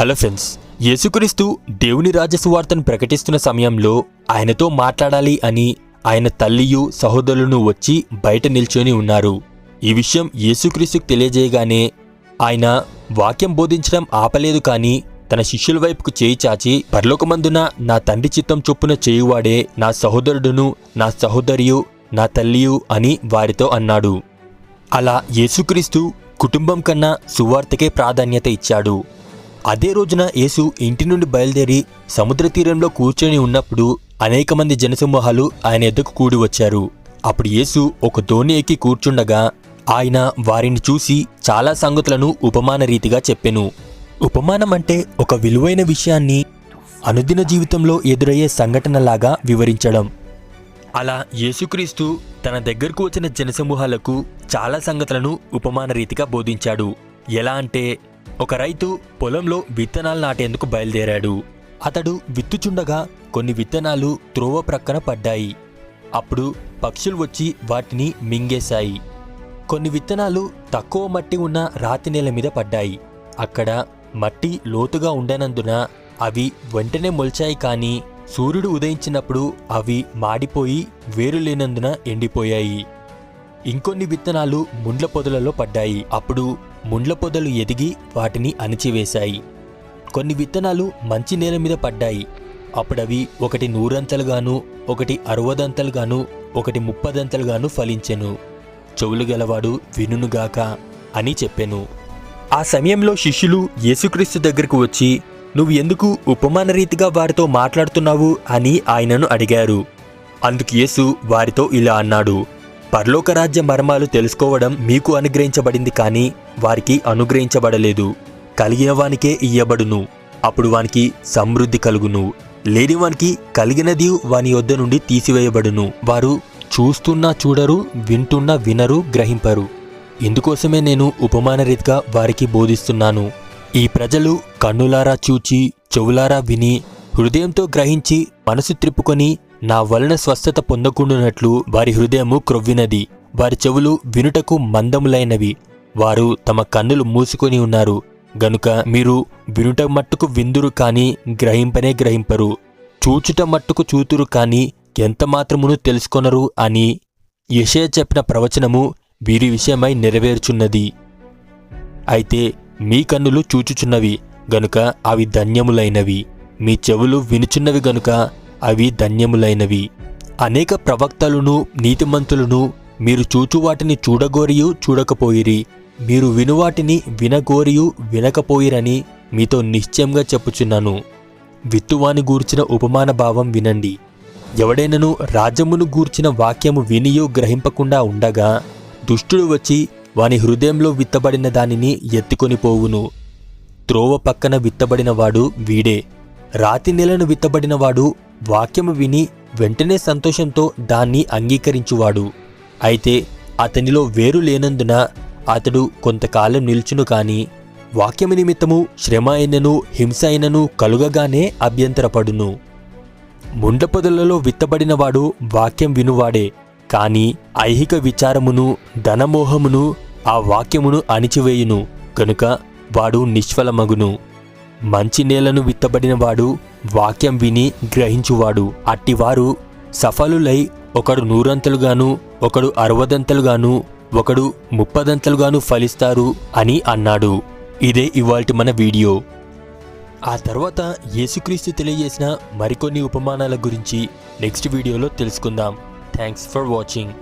Hello friends యేసుక్రీస్తు దేవుని రాజసువార్తను ప్రకటిస్తున్న సమయంలో ఆయనతో మాట్లాడాలి అని ఆయన తల్లియు సహోదరులను వచ్చి బయట నిల్చొని ఉన్నారు. ఈ విషయం యేసుక్రీస్తుకు తెలియజేయగానే ఆయన వాక్యం బోధించడం ఆపలేదు కానీ తన శిష్యుల వైపుకు చేయి చాచి పరలోకమందున నా తండ్రి చిత్తం చొప్పున చేయువాడే నా సహోదరుడును నా సహోదరియు నా తల్లియు అని వారితో అన్నాడు. అలా యేసుక్రీస్తు కుటుంబం కన్నా సువార్తకే ప్రాధాన్యత ఇచ్చాడు. అదే రోజున యేసు ఇంటి నుండి బయలుదేరి సముద్ర తీరంలో కూర్చొని ఉన్నప్పుడు అనేక మంది జనసమూహాలు ఆయన ఎద్దకు కూడి వచ్చారు. అప్పుడు యేసు ఒక దోణి ఎక్కి కూర్చుండగా ఆయన వారిని చూసి చాలా సంగతులను ఉపమాన రీతిగా చెప్పెను. ఉపమానం అంటే ఒక విలువైన విషయాన్ని అనుదిన జీవితంలో ఎదురయ్యే సంఘటనలాగా వివరించడం. అలా యేసుక్రీస్తు తన దగ్గరకు వచ్చిన జనసమూహాలకు చాలా సంగతులను ఉపమాన రీతిగా బోధించాడు. ఎలా అంటే ఒక రైతు పొలంలో విత్తనాలు నాటేందుకు బయలుదేరాడు. అతడు విత్తుచుండగా కొన్ని విత్తనాలు త్రోవ ప్రక్కన పడ్డాయి. అప్పుడు పక్షులు వచ్చి వాటిని మింగేశాయి. కొన్ని విత్తనాలు తక్కువ మట్టి ఉన్న రాతి నేల మీద పడ్డాయి. అక్కడ మట్టి లోతుగా ఉండనందున అవి వెంటనే మొలిచాయి కానీ సూర్యుడు ఉదయించినప్పుడు అవి మాడిపోయి వేరు లేనందున ఎండిపోయాయి. ఇంకొన్ని విత్తనాలు ముండ్ల పొదలలో పడ్డాయి. అప్పుడు ముండ్ల పొదలు ఎదిగి వాటిని అణిచివేశాయి. కొన్ని విత్తనాలు మంచి నేల మీద పడ్డాయి. అప్పుడవి ఒకటి నూరంతలుగాను ఒకటి అరవదంతలుగాను ఒకటి ముప్పదంతలుగాను ఫలించెను. చెవులు గలవాడు వినునుగాక అని చెప్పెను. ఆ సమయంలో శిష్యులు యేసుక్రీస్తు దగ్గరకు వచ్చి నువ్వు ఎందుకు ఉపమాన రీతిగా వారితో మాట్లాడుతున్నావు? అని ఆయనను అడిగారు. అందుకు యేసు వారితో ఇలా అన్నాడు పరలోక రాజ్య మర్మాలు తెలుసుకోవడం మీకు అనుగ్రహించబడింది కానీ వారికి అనుగ్రహించబడలేదు. కలిగిన వానికే ఇయ్యబడును. అప్పుడు వానికి సమృద్ధి కలుగును. లేని వానికి కలిగినది వాని యొద్ద నుండి తీసివేయబడును. వారు చూస్తున్నా చూడరు వింటున్నా వినరు గ్రహింపరు. ఇందుకోసమే నేను ఉపమానరీతిగా వారికి బోధిస్తున్నాను. ఈ ప్రజలు కన్నులారా చూచి చెవులారా విని హృదయంతో గ్రహించి మనసు త్రిప్పుకొని నా వలన స్వస్థత పొందకుండునట్లు వారి హృదయము క్రొవ్వినది. వారి చెవులు వినుటకు మందములైనవి. వారు తమ కన్నులు మూసుకొని ఉన్నారు. గనుక మీరు వినుట మట్టుకు విందురు కాని గ్రహింపనే గ్రహింపరు. చూచుట మట్టుకు చూతురు కాని ఎంత మాత్రమును తెలుసుకొనరు అని యషయ చెప్పిన ప్రవచనము వీరి విషయమై నెరవేర్చున్నది. అయితే మీ కన్నులు చూచుచున్నవి గనుక అవి ధన్యములైనవి. మీ చెవులు వినుచున్నవి గనుక అవి ధన్యములైనవి. అనేక ప్రవక్తలను నీతిమంతులను మీరు చూచు వాటిని చూడగోరియు చూడకపోయిరి. మీరు వినువాటిని వినగోరియు వినకపోయిరని మీతో నిశ్చయంగా చెప్పుచున్నాను. విత్తువాని గూర్చిన ఉపమాన భావం వినండి. ఎవడైనను రాజ్యమును గూర్చిన వాక్యము వినియో గ్రహింపకుండా ఉండగా దుష్టుడు వచ్చి వాని హృదయంలో విత్తబడిన దానిని ఎత్తుకొని పోవును. త్రోవ పక్కన విత్తబడినవాడు వీడే. రాతి నెలను విత్తబడినవాడు వాక్యము విని వెంటనే సంతోషంతో దాన్ని అంగీకరించువాడు. అయితే అతనిలో వేరు లేనందున అతడు కొంతకాలం నిల్చును కాని వాక్యము నిమిత్తము శ్రమ అయినను హింస అయినను కలుగగానే అభ్యంతరపడును. ముండ్ల పొదలలో విత్తబడినవాడు వాక్యం వినువాడే కాని ఐహిక విచారమును ధనమోహమును ఆ వాక్యమును అణిచివేయును కనుక వాడు నిష్ఫలమగును. మంచి నేలను విత్తబడినవాడు వాక్యం విని గ్రహించువాడు. అట్టివారు సఫలులై ఒకడు నూరంతలుగాను ఒకడు అరవదంతలుగాను ఒకడు ముప్పదంతలుగాను ఫలిస్తారు అని అన్నాడు. ఇదే ఇవాల్టి మన వీడియో. ఆ తర్వాత యేసుక్రీస్తు తెలియజేసిన మరికొన్ని ఉపమానాల గురించి నెక్స్ట్ వీడియోలో తెలుసుకుందాం. Thanks for watching.